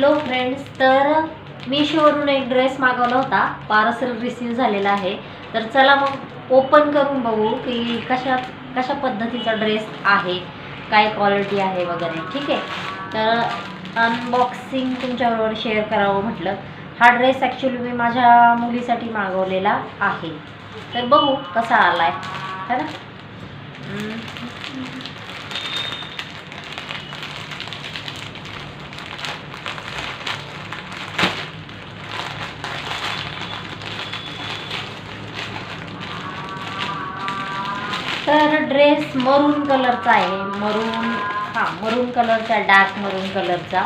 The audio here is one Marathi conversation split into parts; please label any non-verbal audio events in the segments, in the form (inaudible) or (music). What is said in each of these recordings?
हॅलो फ्रेंड्स तर मीशोवरून एक ड्रेस मागवला होता. पार्सल रिसीव झालेला आहे. तर चला मग ओपन करून बघू की कशा कशा पद्धतीचा ड्रेस आहे काय क्वालिटी आहे वगैरे. ठीक आहे? तर अनबॉक्सिंग तुमच्याबरोबर शेअर करावं म्हटलं. हा ड्रेस ॲक्च्युली मी माझ्या मुलीसाठी मागवलेला आहे. तर बघू कसा आला आहे है ना? तर ड्रेस मरून कलरचा आहे. मरून हां मरून कलरचा डार्क मरून कलरचा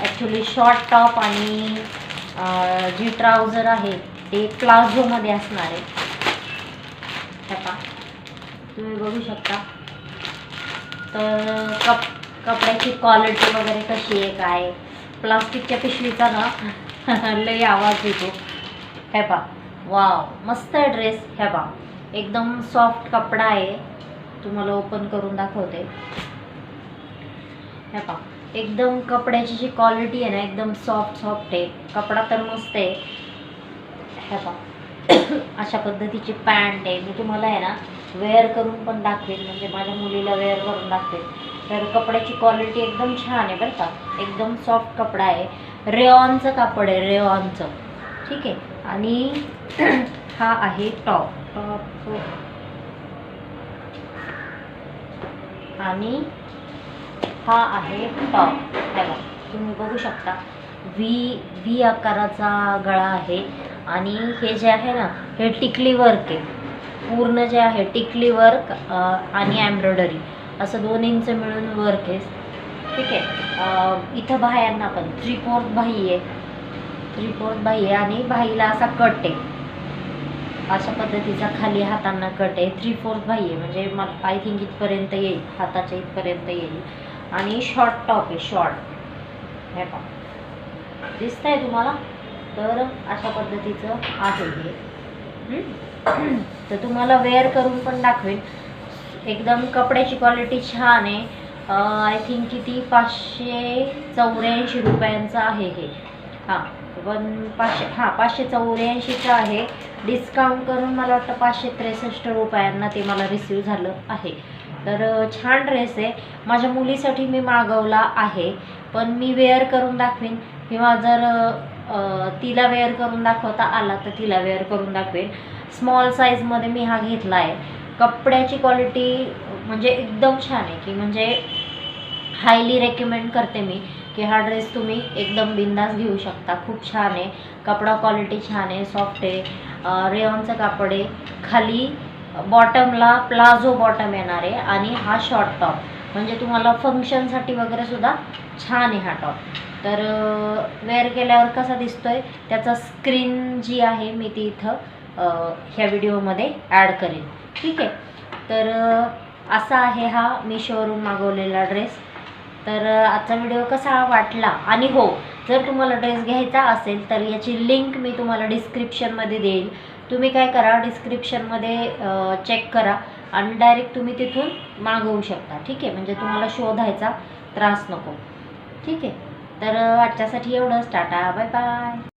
ॲक्च्युली शॉर्ट टॉप आणि जी ट्राउझर आहे ते प्लाझोमध्ये असणार आहे. हे तुम्ही बघू शकता. तर कप कपड्याची क्वालिटी वगैरे कशी आहे काय? प्लास्टिकच्या पिशवीचा ना (laughs) लई आवाज येतो. हे पहा. वाव मस्त आहे ड्रेस हे पहा. एकदम सॉफ्ट कपडा आहे. तुम्हाला ओपन करून दाखवते. हे पहा. एकदम कपड्याची जी क्वालिटी आहे ना एकदम सॉफ्ट सॉफ्ट आहे. कपडा तर मस्त आहे. हे पहा. (coughs) अशा पद्धतीची पॅन्ट आहे. मी तुम्हाला आहे ना वेअर करून पण दाखवेन. म्हणजे माझ्या मुलीला वेअर करून दाखवेन. तर कपड्याची क्वालिटी एकदम छान आहे बरं का. एकदम सॉफ्ट कपडा आहे. रेऑनचं कापड आहे रेऑनचं ठीक आहे. आणि हा आहे टॉप. टॉप आणि हा आहे टॉप. बघा तुम्ही बघू शकता. व्ही व्ही आकाराचा गळा आहे. आणि हे जे आहे ना हे टिकली वर्क आहे. पूर्ण जे आहे टिकली वर्क आणि एम्ब्रॉयडरी असं दोन इंच मिळून वर्क आहे. ठीक आहे. इथं बाह्यांना पण थ्री फोर्थ बाही आहे. थ्री फोर्थ बाही आहे आणि बाहीला असा कट आहे. अशा पद्धतीचा खाली हातांना कट आहे. थ्री फोर्थ बाही आहे. म्हणजे मला आय थिंक इथपर्यंत येईल. हाताच्या इथपर्यंत येईल. आणि शॉर्ट टॉप आहे. शॉर्ट हे पहा. आहे तुम्हाला? तर अशा पद्धतीचं आहे हे. (clears throat) तर तुम्हाला वेअर करून पण दाखवेन. एकदम कपड्याची क्वालिटी छान आहे. आय थिंक किती? पाचशे चौऱ्याऐंशी रुपयांचं आहे हे. हां. पण पाचशे हां पाचशे चौऱ्याऐंशीचं आहे. डिस्काउंट करून मला वाटतं पाचशे त्रेसष्ट रुपयांना ते मला रिसीव झालं आहे. तर छान ड्रेस आहे. माझ्या मुलीसाठी मी मागवला आहे. पण मी वेअर करून दाखवेन. किंवा जर तिला वेअर करून दाखवता आला तर तिला वेअर करून दाखवेन. स्मॉल साईजमध्ये मी हा घेतला आहे. कपड्याची क्वालिटी म्हणजे एकदम छान आहे. की म्हणजे हायली रेकमेंड करते मी की हा ड्रेस तुम्ही एकदम बिंदास घेऊ शकता. खूप छान आहे. कपडा क्वालिटी छान आहे. सॉफ्ट आहे. रेऑनचं कापड आहे. खाली बॉटमला प्लाझो बॉटम येणार आहे आणि हा शॉर्ट टॉप म्हणजे तुम्हाला फंक्शनसाठी वगैरे सुद्धा छान आहे हा टॉप तर वेअर केल्यावर कसा दिसतोय? त्याचा स्क्रीन जी आहे मी ती इथं ह्या व्हिडिओमध्ये ॲड करेन. ठीक आहे? तर असा आहे हा मी शोरूम मागवलेला ड्रेस तर आजचा व्हिडिओ कसा वाटला? आणि हो जर तुम्हाला ड्रेस घ्यायचा असेल तर याची लिंक मी तुम्हाला डिस्क्रिप्शनमध्ये देईल तुम्ही काय करा डिस्क्रिप्शनमध्ये चेक करा आणि डायरेक्ट तुम्ही तिथून मागवू शकता. ठीक आहे? म्हणजे तुम्हाला शोधायचा त्रास नको. ठीक आहे? तर आजच्यासाठी एवढंच. टाटा. Bye bye